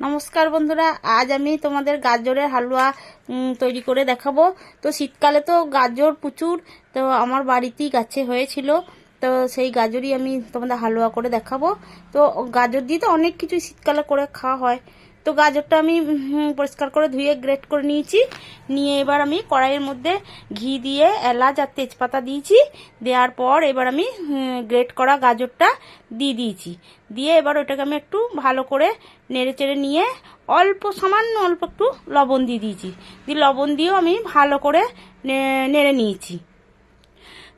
নমস্কার বন্ধুরা, আজ আমি তোমাদের গাজরের হালুয়া তৈরি করে দেখাবো। তো শীতকালে তো গাজর প্রচুর, তো আমার বাড়িতেই গাছে হয়েছিল, তো সেই গাজরই আমি তোমাদের হালুয়া করে দেখাবো। তো গাজর দিয়ে তো অনেক কিছু শীতকালে করে খাওয়া হয়। তো গাজরটা আমি পরিষ্কার করে ধুয়ে গ্রেট করে নিয়েছি। নিয়ে এবার আমি কড়াইয়ের মধ্যে ঘি দিয়ে এলাচ আর তেজপাতা দিয়েছি। দেওয়ার পর এবার আমি গ্রেট করা গাজরটা দিয়ে দিয়েছি। দিয়ে এবার ওটাকে আমি একটু ভালো করে নেড়ে চেড়ে নিয়ে অল্প, সামান্য অল্প একটু লবণ দিয়ে দিয়েছি। দিয়ে লবণ দিয়েও আমি ভালো করে নেড়ে নিয়েছি।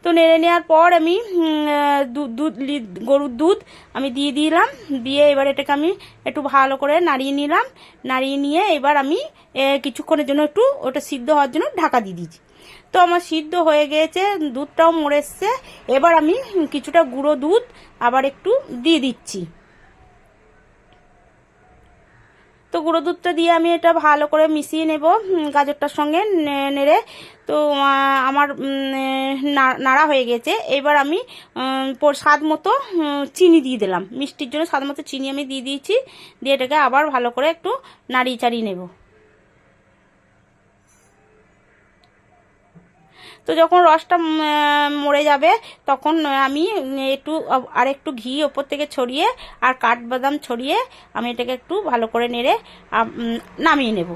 তো নেড়ে নেওয়ার পর আমি দুধ গরুর দুধ আমি দিয়ে দিলাম। দিয়ে এবার এটাকে আমি একটু ভালো করে নাড়িয়ে নিলাম। নাড়িয়ে নিয়ে এবার আমি কিছুক্ষণের জন্য একটু ওটা সিদ্ধ হওয়ার জন্য ঢাকা দিয়ে দিয়েছি। তো আমার সিদ্ধ হয়ে গিয়েছে দুধটাও মরে এবার আমি কিছুটা গুঁড়ো দুধ আবার একটু দিয়ে দিচ্ছি। তো গুঁড়ো দুধটা দিয়ে আমি এটা ভালো করে মিশিয়ে নেব গাজরটার সঙ্গে নেড়ে। তো আমার নাড়া হয়ে গেছে। এবার আমি স্বাদ মতো চিনি দিয়ে দিলাম। মিষ্টির জন্য স্বাদ মতো চিনি আমি দিয়ে দিয়েছি। দিয়ে এটাকে আবার ভালো করে একটু নাড়িয়ে চাড়িয়ে নেব। তো যখন রসটা মরে যাবে, তখন আমি একটু আর একটু ঘি ওপর থেকে ছড়িয়ে আর কাঠবাদাম ছড়িয়ে আমি এটাকে একটু ভালো করে নেড়ে নামিয়ে নেব।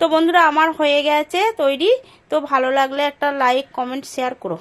তো বন্ধুরা, আমার হয়ে গেছে তৈরি। তো ভালো লাগলে একটা লাইক কমেন্ট শেয়ার করো।